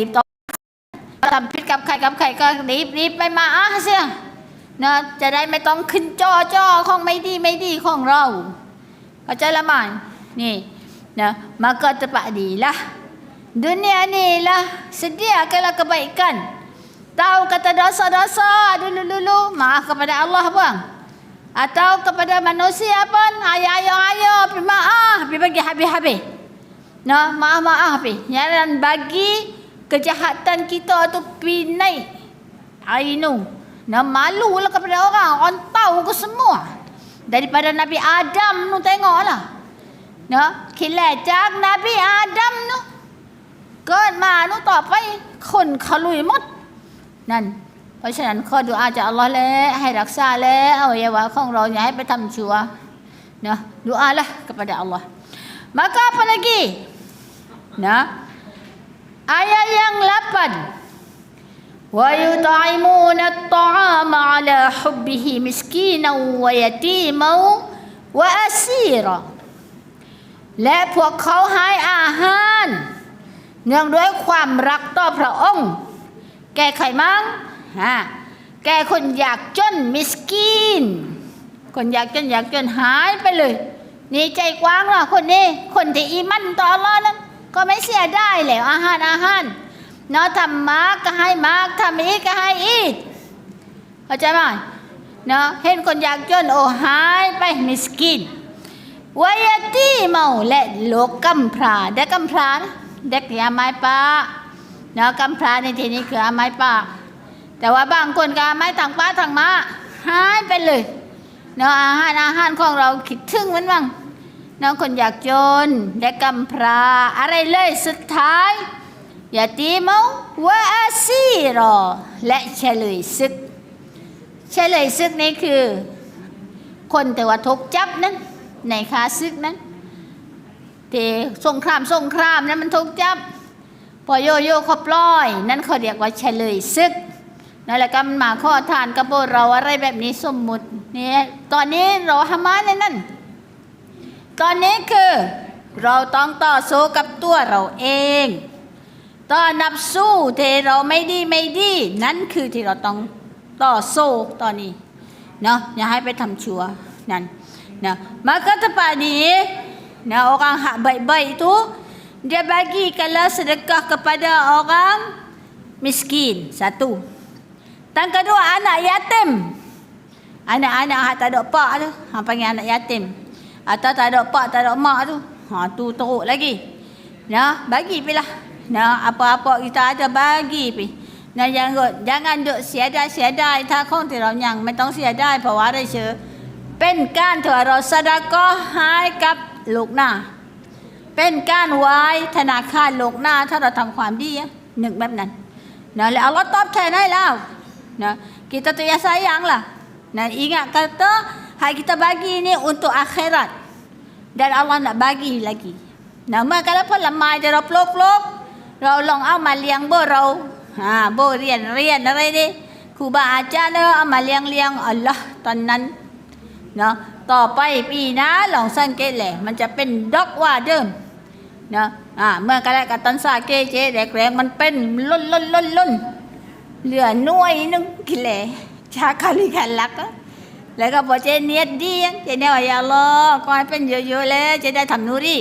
รีบตอบทำผิดกับใครกับใครก็รีบรีบไปมาอ่ะเสียนะจะได้ไม่ต้องขึ้นจอจอของไม่ดีไม่ดีของเราเข้าใจละมั้ยนี่นะmaka tepatlah dunia ni lah sediakanlah kebaikan tahu kata dosa-dosa dulu-dulu maaf kepada Allah bang atau kepada manusia pun ayo ayo ayo pergi maaf pergi bagi habis-habis Nah, maaf-maaf eh. Jangan bagi kejahatan kita tu pinai. Ainu. Nah, malulah kepada orang. Orang tahu ke semua. Daripada Nabi Adam tu tengoklah. Nah, kilai jak Nabi Adam tu. เกิดมานุต่อไปคนเขาลุยหมด นั่น เพราะฉะนั้นขอดูอาจากอัลลอฮ์แล้วให้รักษาแล้วอวัยวะของเราอย่าให้ไปทำชั่วนะดูอาlah kepada Allah maka apa lagi Nah, ayat yang 8 wa yut'imuna at-ta'ama 'ala hubbihi miskinan wa yatiman wa asira และพวกเขาให้อาหาร เนื่องด้วยความรักต่อพระองค์ แก่ใครมั้งฮะแก่คนอยากจนมิสกีน คนอยากจนอยากจนหายไปเลย นี่ใจกว้างเหรอคนนี้ คนที่อีมั่นต่ออัลอฮ์นั้น ก็ไม่เสียได้แล้วอาหารอาหารเนาะทำมากก็ให้มากทำอีกก็ให้อีกเข้าใจไหมเนาะเห็นคนอยากจนโอ้หายไปมิสกินวายตีเมาและโลกกำพร้าเด็กกำพร้านะเด็กที่อาไม้ป้าเนาะกำพร้าในที่นี้คืออาไม้ป้าแต่ว่าบางคนก็อาไม้ทางป้าทางมาหายไปเลยเนาะอาหารอาหารของเราคิดถึงมันบ้าง น้องคนอยากจนและกำพร้าอะไรเลยสุดท้ายยาตีมงวะอาซีรอ และเฉลยศึก เฉลยศึกนี้คือ คนแต่ว่าถูกจับนั้นในคาศึกนั้นที่สงครามสงครามนั้นมันถูกจับ พอโยโย่เขาปล่อย นั่นเขาเรียกว่าเฉลยศึกนั่นแหละก็มันมาข้อทานกับพวกเราอะไรแบบนี้สมมุติเนี่ยตอนนี้เราฮามาในนั่น ตอนนี้คือ เราต้องต่อสู้กับตัวเราเองตอนนับสู้ที่เราไม่ดีไม่ดี นั่นคือที่เราต้องต่อสู้ตอนนี้เนาะอย่าให้ไปทำชั่วนั่นนะ maka tempat ni nah orang hak baik-baik tu dia bagikanlah sedekah kepada orang miskin satu dan kedua anak yatim anak-anak hak tak ada pak tu hang panggil anak yatim atau tak ada pak tak ada mak tu ha tu teruk lagi nah bagi pilah nah apa-apa kita ada bagi pi nah jangan jangan duk เสียดายเสียดายถ้าของที่เรายังไม่ต้องเสียดายเพราะว่าอะไรเชื่อเป็นการที่เราสดาก็ให้กับลูกหน้า เป็นการไว้ธนาคารลูกหน้า ถ้าเราทำความดีอะนึกแบบนั้นนะแล้วอัลลอฮ์ตอบแทนให้แล้วนะ kita tu yang sayang lah dan ingat kata hai kita bagi ni untuk akhirat dan Allah nak bagi lagi นะเมื่อกันแล้วผลไม้จะเราปลูกปลูกเราลองเอามาเลี้ยงโบเราอ่าโบเรียนเรียนอะไรดิครูบาอาจารย์เนอะเอามาเลี้ยงเลี้ยงอัลลอฮ์ตอนนั้นเนาะต่อไปปีนะลองสังเกตแหละ มันจะเป็นดอกว่าเดิมเนาะอ่าเมื่อกันแล้วกับตันซาเกเจแดกแรงมันเป็นล้นล้นล้นล้นเหลือหน่วยนึงกิเลชาคาลิกันลักอะ แล้วก็บอกเจเนียดดีเจเนียว่าอย่าลอก็ให้เป็นเยอะๆแล้วจะได้ทำนูรี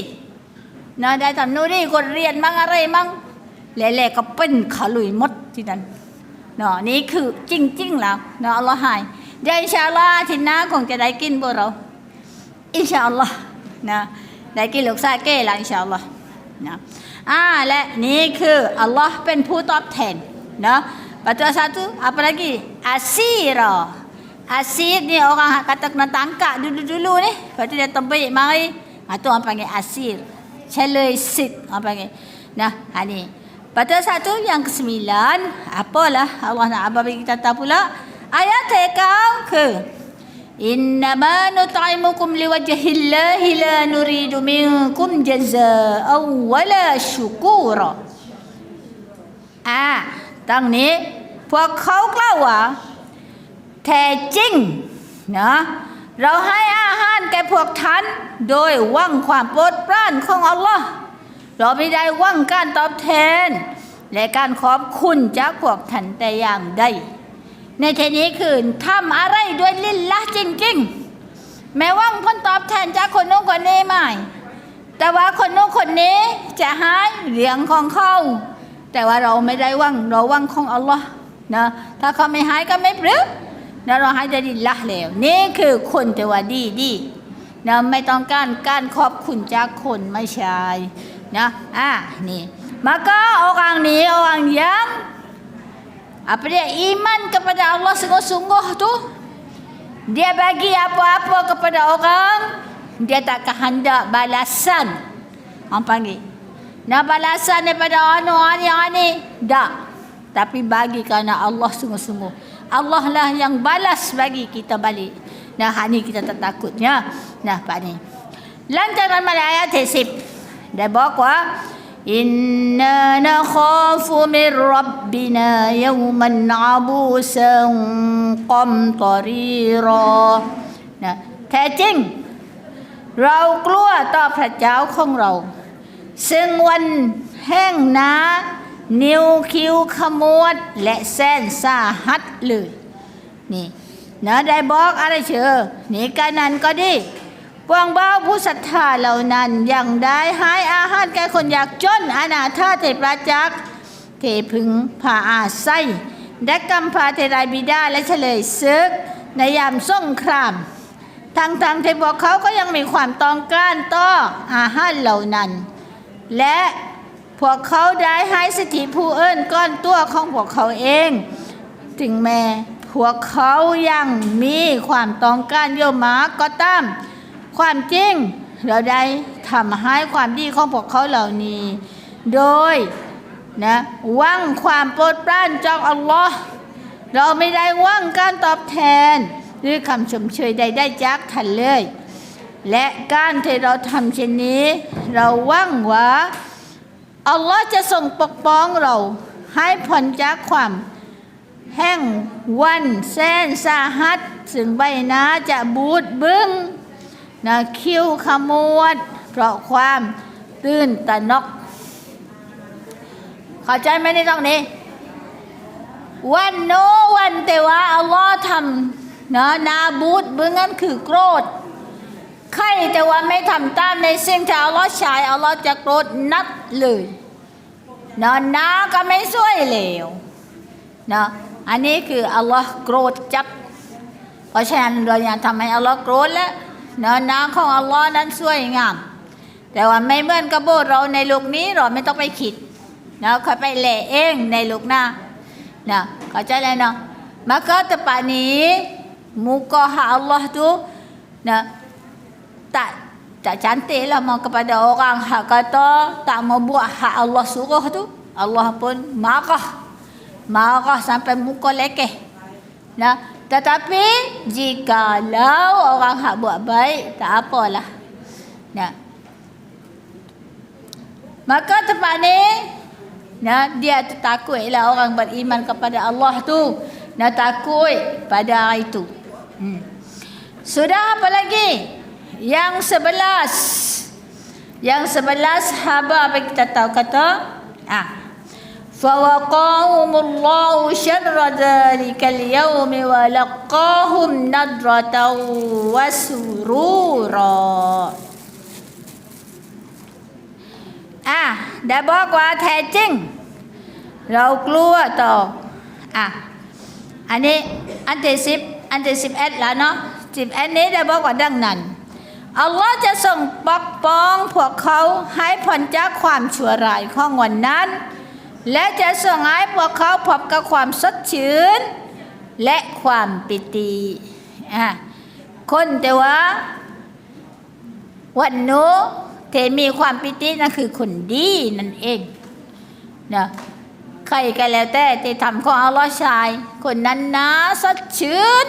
นะได้ทำนู่นนี่คนเรียนมั่งอะไรมั่งแหล่ๆก็เป็นขลุยมดที่นั่นเนาะนี่คือจริงๆแล้วเนาะอัลลอฮ์ให้เดี๋ยวอินชาอัลลอฮ์ทีน้าคงจะได้กินพวกเรา อินชาอัลลอฮ์นะได้กินลูกซาเก้แล้วอินชาอัลลอฮ์นะอ่าและนี่คืออัลลอฮ์เป็นผู้ตอบแทนนะประตู satu apa lagi asira asir ni orang kata kena tangkap dulu-dulu ni lepas tu dia terbaik mari ha, tu orang panggil asir เฉลยสิทธิ์apa panggil nah ha ni pada satu yang kesembilan apalah Allah nak abang bagi kita tahu pula ayat kau ke innama nut'imukum liwajhillahi la nuridu minkum jazaa'an wala syukura อ่าตั้งนี้ พวกเขากล่าวว่า แท้จริงนะเราให้อาหารแก่พวกท่านโดยหวังความโปรดปรานของอัลลอฮ์เราไม่ได้หวังการตอบแทน และการขอบคุณจากพวกท่านแต่อย่างใดในทีนี้คือทำอะไรด้วยลิ้นละจริงๆ แม้ว่าผลตอบแทนจากคนโน้นคนนี้ไม่แต่ว่าคนโน้นคนนี้จะหายเรื่องของเขาแต่ว่าเราไม่ได้หวังเราหวังของอัลลอฮ์นะถ้าเขาไม่หายก็ไม่เปรึก นะเราใหายจะดินละแล้วนี่คือคนแต่ว่าดีดีนะไม่ต้องการการขอบคุณจากคนไม่ใช่นะอ่านี่ maka orang ni orang yang apa dia iman kepada Allah sungguh-sungguh tu dia bagi apa-apa kepada orang dia tak kehendak balasan orang panggil nak balasan daripada anu ni ni tak tapi bagi kerana Allah sungguh-sungguh Allah lah yang balas bagi kita balik nah hak ni kita tak takutnya nah pak ni lantaran pada ayat 10ได้บอกว่า إنا نخاف من ربنا يوما عبوسا قمطريرا นะแท้จริง เรากลัวต่อพระเจ้าของเรา ซึ่งวันแห้งหนา นิ้วคิ้วขมวด และแส้นสาหัสเลยนี่เนะได้บอกอะไรเชื่อนี่การนั้นก็ดีพวงเบ้าผู้ศรัทธาเหล่านั้นยังได้หายอาหารแก่คนอยากจนอนาถาเทพราจักษ์เทพึงพาอาศัยและกำพาเทรายบิดาและเฉลยซึกในยามส่งครามทั้งทางๆที่พวกเขาก็ยังมีความต้องการต่ออาหารเหล่านั้น และ วกเขาได้ให้สิทธิผู้เอิ้นก้อนตัวของพวกเขาเองถึงแม้พวกเขายังมีความต้องการโยมาก็ตาม ความจริงเราได้ทำให้ความดีของพวกเขาเหล่านี้ โดยนะหวังความโปรดปรานจากอัลลอฮ์เราไม่ได้หวังการตอบแทน หรือคำชมเชยใดๆจากท่านเลย และการที่เราทำเช่นนี้ เราหวังว่า อัลลอฮ์จะทรงปกป้องเรา ให้พ้นจากความ แห่งวันแสนสาหัสซึ่งใบหน้าจะบูดบึ้งนะคิ้วขมวด เพราะความตื่นตะนกเข้าใจไหมในตรงนี้ วันโนวันแต่ว่าอัลลอฮ์ทำนะนาบูดบึ้งนั้นคือโกรธ ใครแต่ว่าไม่ทำตามในสิ่งที่อัลลอฮ์ใช้อัลลอฮ์จะโกรธนัดเลยนะนาก็ไม่ช่วยเหลวนะอันนี้คืออัลลอฮ์โกรธจับเพราะฉะนั้นเราอย่าทำให้อัลลอฮ์โกรธแล้วนะน้ำของอัลลอฮ์นั้นสวยงาม แต่ว่าไม่เหมือนกับโบสเราในโลกนี้เราไม่ต้องไปคิดนะคอยไปแหล่เองในโลกหน้านะเข้าใจแล้วเนาะ maka tempat ni muka hak Allah tu nah tak tak cantik lah mau kepada orang hak kata tak mau buat hak Allah suruh tu Allah pun marah marah sampai muka lekeh. Nah, tetapi jikalau orang hak buat baik, tak apalah. Nah. Maka tempat ni nah, dia tu takutlah orang beriman kepada Allah tu. Nah, takut pada hari itu. Hmm. Sudah apa lagi? Yang sebelas Yang sebelas Haba apa kita tahu kata ah. Fawakahum Allah syarra dhalika al-yawmi wa laqahum nadratan wa. Ah, dah bawa kuah kecing. Lalu keluar tau. Ah, ini antisip, antisip ad lah no. Sip ad ni dah bawa kuah dengnan. อันที่สิบเอ็ดแล้วเนาะส่งนั้นอัลอฮ์จะส่งปกป้องพวกเขาให้พ้นจากความชั่วร้ายของวันนั้น และจะส่งให้พวกเขาพบกับความสดชื่น และความปิติอะคนแต่ว่า วันโน้เทมีความปิตินั่นคือคนดีนั่นเองนะใครก็แล้วแต่ที่ทำของอัลลอฮ์ชาย คนนั้นนาสดชื่น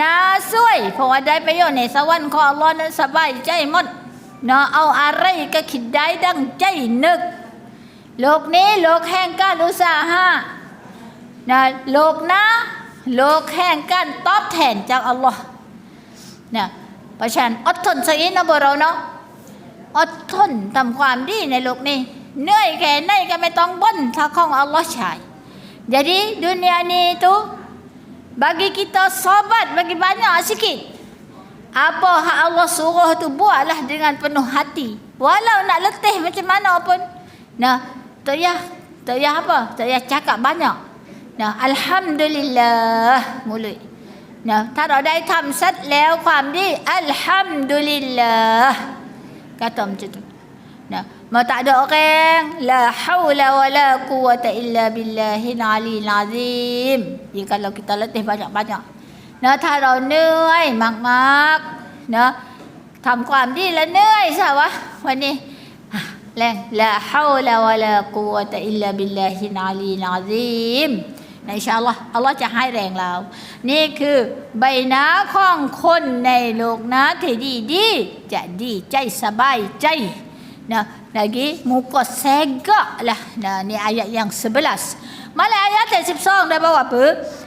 นาสวย เพราะว่าได้ประโยชน์ในสวรรค์ของอัลลอฮ์นั้นสบายใจหมดเนาะเอาอะไรก็คิดได้ดังใจนึก โลกนี้โลกแห่งการอุตสาหะนะโลกนะโลกแห่งการตอบแทนจากอัลลอฮ์นะเพราะฉะนั้นอดทนสักนิดนะพวกเราเนาะอดทนทำความดีในโลกนี้เหนื่อยแค่ไหนก็ไม่ต้องบ่นถ้าของอัลลอฮ์ใช้ Jadi dunia ni tu bagi kita sobat bagi banyak sikit. Apa hak Allah suruh tu buatlah dengan penuh hati. Walau nak letih macam mana pun. Nah, tak payah tak payah apa? Tak payah cakap banyak. Nah, alhamdulillah mulut. Nah, ถ้าเราได้ทำเสร็จแล้วความดีอัลฮัมดุลิลลาห์ kata macam tu. Nah, mau tak ada orang la haula wala quwata illa billahil aliyil azim. Ya kalau kita letih banyak-banyak. Nah, ถ้าเราเหนื่อยมากๆนะทำความดีแล้วเหนื่อยใช่วะวันนี้แรงละฮาวลาวะลากุวะตะอิลลาบิลลาฮิลอาลีลอาซีมในชาอัลลอฮ์อัลลอฮ์จะให้แรงเรา นี่คือใบหน้าของคนในโลกนะที่ดีดีๆจะดีใจสบายใจ Nah, lagi muka segak lah. Nah, ni ayat yang 11. Malah ayat yang 12 dah bawa apa?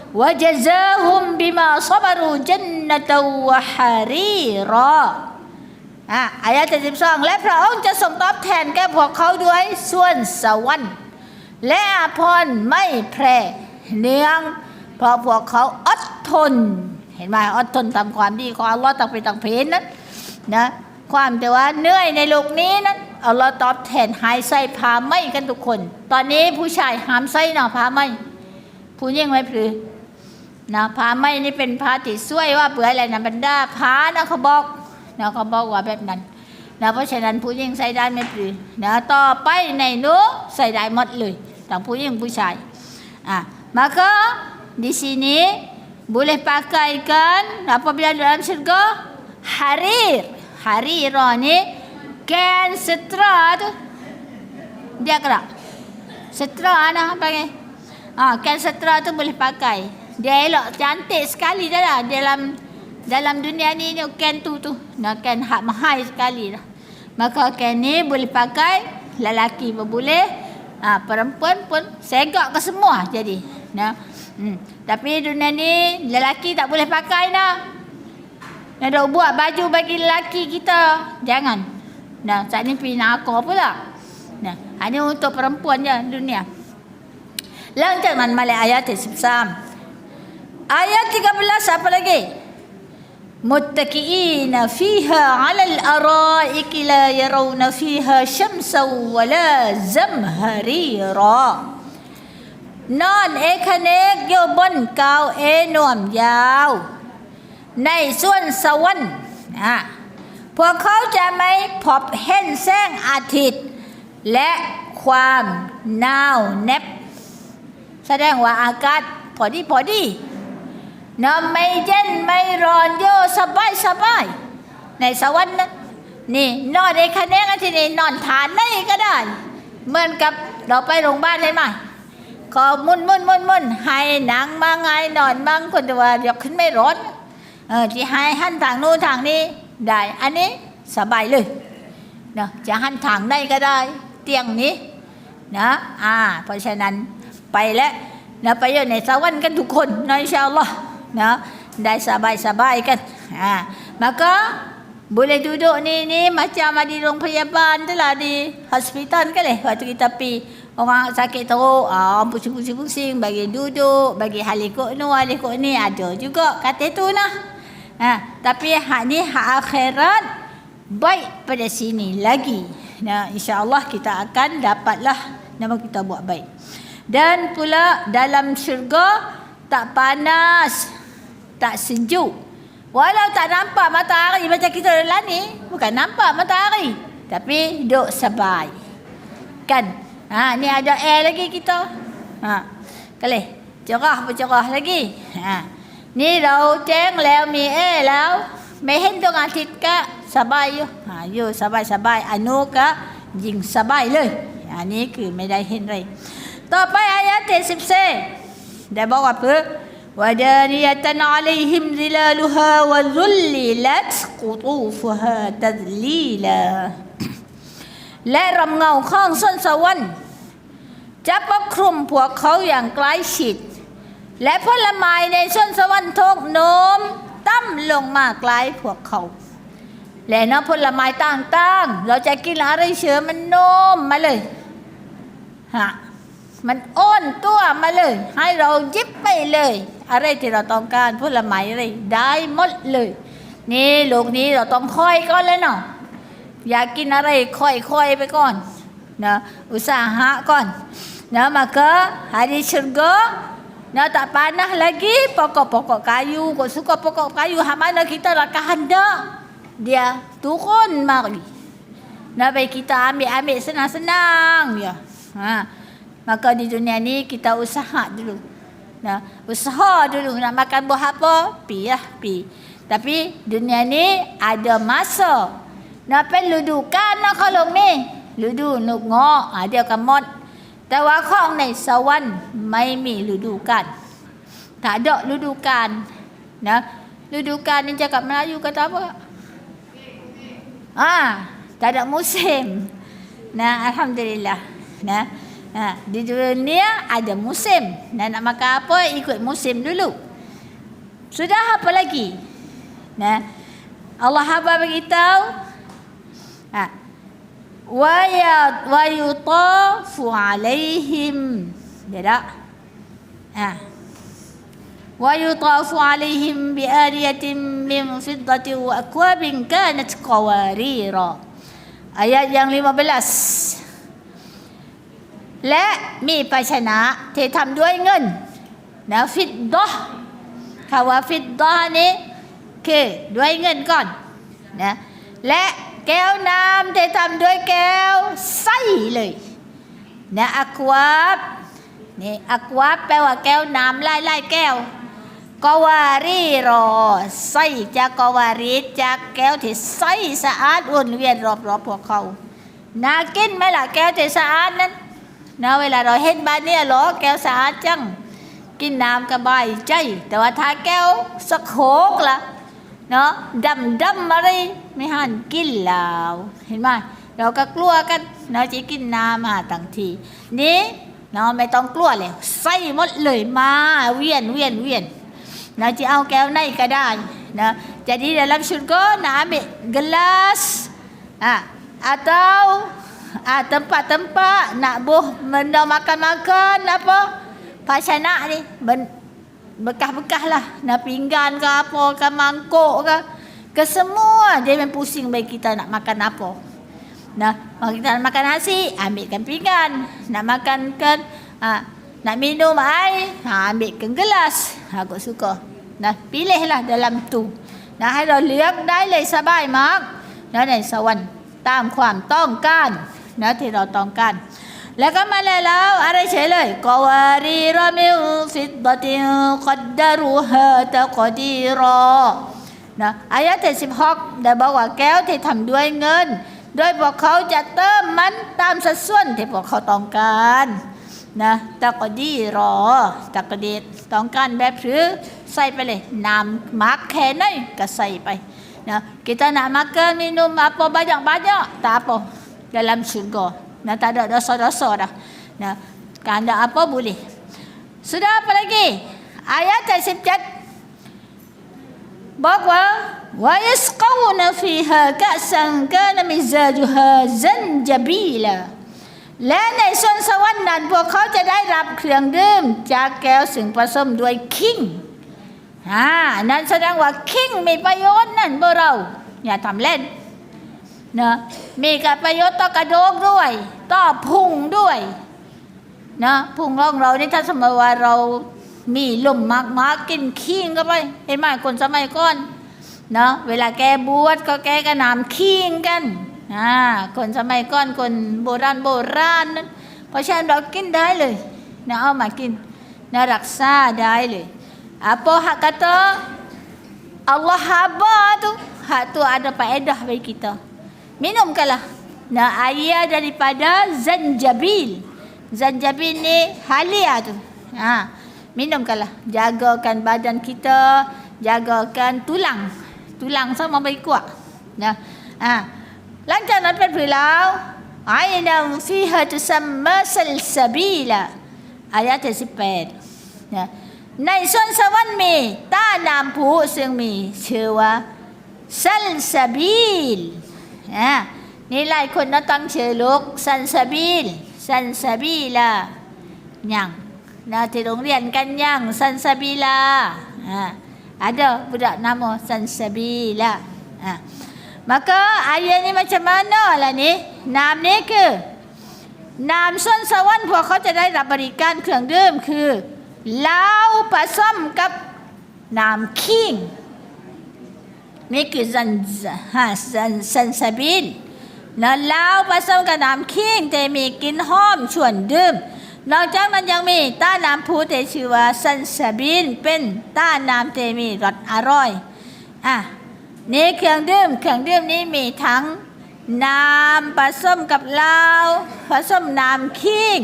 Wa jazahum bima sabaru jannatan wa harira. อะอายะที่สิบสองและพระองค์จะทรงตอบแทนแก่พวกเขาด้วยส่วนสวรรค์และอาภรไม่แพร่เนืองเพราะพวกเขาอดทน เห็นไหมอดทนทำความดีของอัลลอฮ์ต่างไปต่างเพนนั้นนะความแต่ว่าเหนื่อยในโลกนี้นั้น อัลลอฮ์ตอบแทนหายใส่ผ้าไหมกันทุกคน ตอนนี้ผู้ชายหามใส่หนาผ้าไหมผู้หญิงไม่พลือนะผ้าไหมนี่เป็นผ้าที่วยว่าเปื่อยอะไรนะบรรดาผ้านะเขาบอกนะเขาบอกว่าแบบนั้นนะเพราะฉะนั้นผู้หญิงใส่ได้ไม่พลือนะต่อไปในนู้ใส่ได้หมดเลยทั้งผู้หญิงผู้ชาย Ah, maka di sini boleh pakaikan apabila dalam syurga harir. Harira ni kan setra tu. Dia gerak. Setra anak pakai. Ah, kan setra tu boleh pakai. Dia elok cantik sekali dah lah dalam dalam dunia ni ni kan tu tu. Nah, kan hak mahal sekali lah. Maka kan ni boleh pakai lelaki pun boleh Ha, perempuan pun segak ke semua jadi. Nah. Hmm. Tapi dunia ni lelaki tak boleh pakai nak. Nak buat baju bagi lelaki kita. Jangan. Nah, saat ni pergi narko pula. Nah, hanya untuk perempuan je dunia. Lanjut man malai ayat sebesar. Ayat 13 apa lagi? Muttaki'ina fiha 'ala al-ara'iki la yarawna fiha shamsa Nai suan zamharira. นอนเอกเนกโยบนเกาเอนวมยาว ในส่วนสวรรค์ พวกเขาจะไม่พบเห็นแสงอาทิตย์ และความหนาวเหน็บ แสดงว่าอากาศพอดีพอดีนอนไม่เย็นไม่ร้อนโยสบายสบาย ในสวรรค์นั้นนี่นอนในคะแนนที่นี่นอนฐานไหนก็ได้ เหมือนกับเราไปโรงพยาบาลเลยไหมขอมุนมุนมุนมุนให้หนังมาไงนอนบ้างคนแต่ว่ายกขึ้นไม่ร้อนเออที่ให้หันทางนู้นทางนี้ ได้ อันนี้สบายเลยนะจะหันทางไหนก็ได้ เตียงนี้นะอ่าเพราะฉะนั้นไปแล้วนะไปอยู่ในสวรรค์กันทุกคนนะอินชาอัลลอฮ์นะได้สบายๆกันอ่า maka boleh duduk ni ni macam ada di rumah payabан tu lah di hospital kan leh waktu kita pi orang sakit teruk ah orang pusing-pusing bagi duduk bagi halikuk ni halikuk ni ada juga kata tu nah ha, tapi hak ni hak akhirat baik pada sini lagi nah insyaallah kita akan dapatlah nama kita buat baik dan pula dalam syurga tak panas, tak sejuk. Walau tak nampak matahari macam kita dalam ni, bukan nampak matahari, tapi duduk sabai. Kan? Ha, ni ada air lagi kita. Ha. Kalih. Cerah bercerah lagi. Ha. Ni dah ceng leo mi air leo. ไม่เห็นดวงอาทิตย์ก็สบายอยู่หาอยู่สบายสบายอนุก็ยิ่งสบายเลย อันนี้คือไม่ได้เห็นเลย ต่อไปอายะที่สิบสี่ Dia bawa apa? Wadaniyatan alaihim zilaluha wa zullilat qutufuha tadlila และรำเงาข้องส้นสวรรค์จะปกคลุมพวกเขาอย่างใกล้ชิด และผลไม้ในส้นสวรรค์ทกโน้มตั้มลงมาใกลพวกเขา และน้ำผลไม้ต่างๆ เราจะกินอะไรเชื้อมันโน้มมาเลยฮะมันอ้อนตัวมาเลย ให้เรายิบไปเลย อะไรที่เราต้องการผลไม้อะไรได้หมดเลย นี่โลกนี้เราต้องค่อยก่อนเลยเนาะอยากกินอะไรค่อยๆไปก่อนนะอุตสาหะก่อนนะ maka hari syurga Nah tak panah lagi pokok-pokok kayu. Kau suka pokok kayu, hak mana kita nak hendak dia turun mari. Nah baik kita ambil-ambil senang-senang ya. Ha. Maka di dunia ni kita usaha dulu. Nah, usaha dulu nak makan buah apa? Pi lah, pi. Tapi dunia ni ada masa. Nak perlu dukan nak kalau ni. Ludu nuk ngok, ha, dia akan mod แต่ว่าของในสวรรค์ไม่มีฤดูกาลถ้าดอกฤดูกาลนะฤดูกาลนี่จะกลับมาอยู่kata apa ah tak ada musim nah alhamdulillah nah Ha, di dunia ada musim. Nah, nak makan apa ikut musim dulu. Sudah apa lagi? Nah, Allah apa beritahu? วายวายุตอฟุอาเลหิมเดี๋ยวละอะ ويطاف عليهم بآلية من فضة وأكواب كانت قوارير آيات ยังลิมาเบลัสและมีภาชนะที่ทำด้วยเงินนะฟิดดอคำว่าฟิดดอนี้คือด้วยเงินก่อนนะและ แก้วน้ำที่ทำด้วยแก้วใสเลยนะอควาบนี่อควาบแปลว่าแก้วน้ำไล่ไล่แก้วกวารีรอใสจากกวารีจากแก้วที่ใสสะอาดวนเวียนรอบๆพวกเขาน่ากินไหมล่ะแก้วที่สะอาดนั้นนะเวลาเราเห็นบ้านเนี่ยหรอแก้วสะอาดจังกินน้ำก็บายใจ แต่ว่าถ้าแก้วสะโคกล่ะ เนาะดำดำอะไรไม่หันกินแล้วเห็นไหมเราก็กลัวกันเนาะจะกินน้ำมาตั้งทีนี้เนาะไม่ต้องกลัวเลยใส่หมดเลยมาเวียนเวียนเวียนเนาะจะเอาแก้วไหนก็ได้นะ jadi dalam syurga nak ambil gelas ah, atau ah, tempat-tempat nak buh benda makan-makan apa pasana ni ben, bekas-bekas lah nak pinggan ke apa ke mangkuk ke ke semua dia memang pusing bagi kita nak makan apa nah kalau kita nak makan nasi ambilkan pinggan nak makan kan ha, nak minum air ha, ambilkan gelas ha, aku suka nah pilihlah dalam tu นะให้เราเลือกได้เลยสบายมากนะในสวรรค์ตามความต้องการนะที่เราต้องการ แล้วก็มาแล้วอะไรเฉยเลยกวารีรมิลฟิดดติกัดดารุฮะตะกดีรอนะอายะที่สิบหกได้บอกว่าแก้วที่ทำด้วยเงิน โดยพวกเขาจะเติมมันตามสัดส่วนที่พวกเขาต้องการนะตะกดีรอตะกดีต้องการแบบหรือใส่ไปเลยน้ำมักแค่ไหนก็ใส่ไปนะ kita nak makan minum apa banyak-banyak tak apa dalam syurga Nah, tak ada dosa-dosa dah. Nah, kehendak apa boleh. Sudah apa lagi? Ayat 77 bahwa wa yasqawna fiha ka'san kana mizajuha zanjabila และในส่วนสวรรค์นั้นพวกเขาจะได้รับเครื่องดื่มจากแก้วซึ่งผสมด้วยคิงอ่านั่นแสดงว่าคิงมีประโยชน์นั่นพวกเรา อย่าทำเล่น นะมีกับประโยชน์ต่อกระดูกด้วยต่อพุงด้วยนะพุงของเรานี่ถ้าสมมติว่าเรามีลมมากมากกินขี้งก็ไปเห็นไหมคนสมัยก่อนนะเวลาแกบวชก็แกก็นำขี้งกันอ่าคนสมัยก่อนคนโบราณโบราณนั้นเพราะฉะนั้นเรากินได้เลยนะเอามากินนะรักษาได้เลย apa hak kata Allah haba tu hak tu ada faedah bagi kita minumkanlah nah air daripada zanjabil zanjabil ni halia tu ha minumkanlah jagakan badan kita jagakan tulang tulang sama baik kuat nah ha หลังจา กนั้นเป็นผืนแล้วไอ้นำฟิฮะตุซัมมาซัลซาบีละอายะที่สิบแปดนะในส่วนสวรรค์มีต้าน้ำผูซึ่งมีชื่อว่าซัลซาบีล อ่านี่หลายคนนะตั้งชื่อลูกซัลซาบีลซันซาบีลา yang nah di โรงเรียนกัน yang sansabila ha ada budak nama sansabila ha maka ayat ni macam mana lah ni นามนี้คือนามส้นสวรรค์พวกเขาจะได้รับบริการเครื่องดื่มคือเหล้าผสมกับน้ำขิง นี่คือซันฮะซันซันซาบินแล้วเหล้าผสมกับน้ำขิงแต่มีกลิ่นหอมชวนดื่มนอกจากนั้นยังมีต้าน้ำพูแต่ชื่อว่าซันซาบินเป็นต้าน้ำแต่มีรสอร่อยอะนี่เครื่องดื่มเครื่องดื่มนี้มีทั้งน้ำผสมกับเหล้าผสมน้ำขิง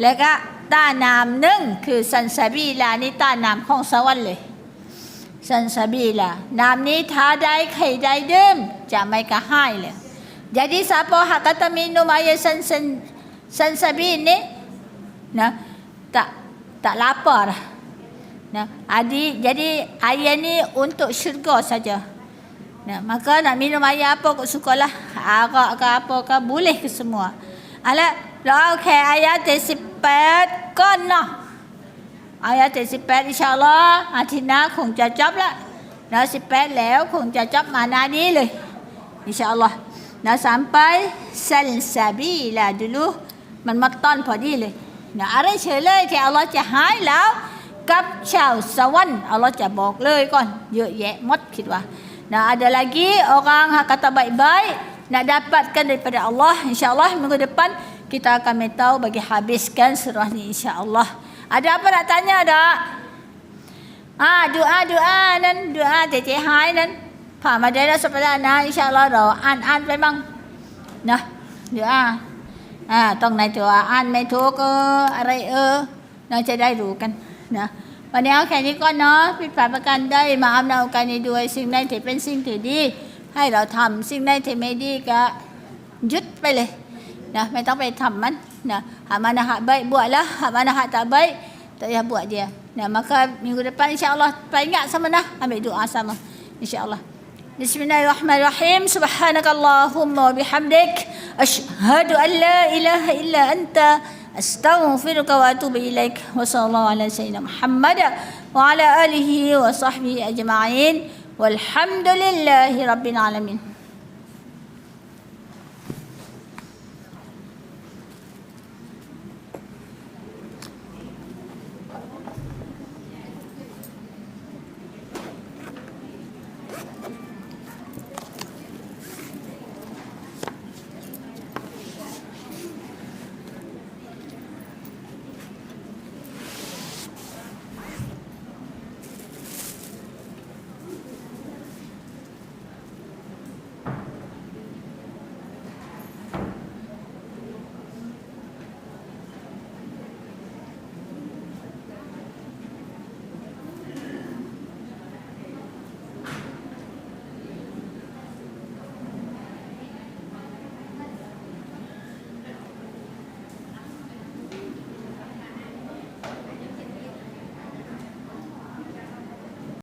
แล้วก็ต้าน้ำนึ่งคือซันซาบิลานี่ต้าน้ำของสวรรค์เลย สันสบีละน้ำนี้ท้าได้ใครได้ดื่มจะไม่กระหายเลย jadi siapa hak kata minum air san san sansabi ni nah tak tak lapar nah adi jadi air ni untuk syurga saja nah maka nak minum air apa kau sukalah arak ke apa ke boleh ke semua ala lo ke ayat 18ก็เนาะ อายะเจ็ดสิบแปดอินชาอัลลอฮ์อาทิตย์หน้าคงจะจบละนะสิบแปดแล้วคงจะจบมานานี้เลยอินชาอัลลอฮ์นะ sampai ซัลซาบีลา dulu มันมาต้อนพอดีเลยนะอะไรเฉยเลยที่อัลลอฮ์จะหายแล้ว กับชาวสวรรค์อัลลอฮ์จะบอกเลยก่อน เยอะแยะหมดคิดว่า Nah ada lagi orang yang kata baik-baik nak dapatkan daripada Allah insya-Allah minggu depan kita akan tahu bagi habiskan surah ni insya-Allah. Ada apa nak tanya tak? Ah, doa doa nan doa เจ๊ๆหายนั้นผ่านมาได้แล้วสัปดาห์หน้าอินชาอัลลอฮ์เราอ่านอ่านไปบ้างนะเดี๋ยวอ่าอ่าต้องในตัวอ่านไม่ถูกเอออะไรเออเราจะได้รู้กันนะวันนี้เอาแค่นี้ก่อนเนาะผิดพลาดประการได้มาอำนาจการนี้ด้วยสิ่งใดที่เป็นสิ่งที่ดี ให้เราทำสิ่งใดที่ไม่ดีก็ยุดไปเลยนะไม่ต้องไปทำมัน Nah, hak mana hak baik buatlah, hak mana hak tak baik tak payah buat dia. Nah, maka minggu depan insya-Allah ingat sama nah ambil doa sama. Insya-Allah. Bismillahirrahmanirrahim. Subhanakallahumma bihamdik asyhadu an la ilaha illa anta astaghfiruka wa atubu ilaik. Wa sallallahu ala sayyidina Muhammad wa ala alihi wa sahbihi ajma'in. Walhamdulillahirabbil alamin.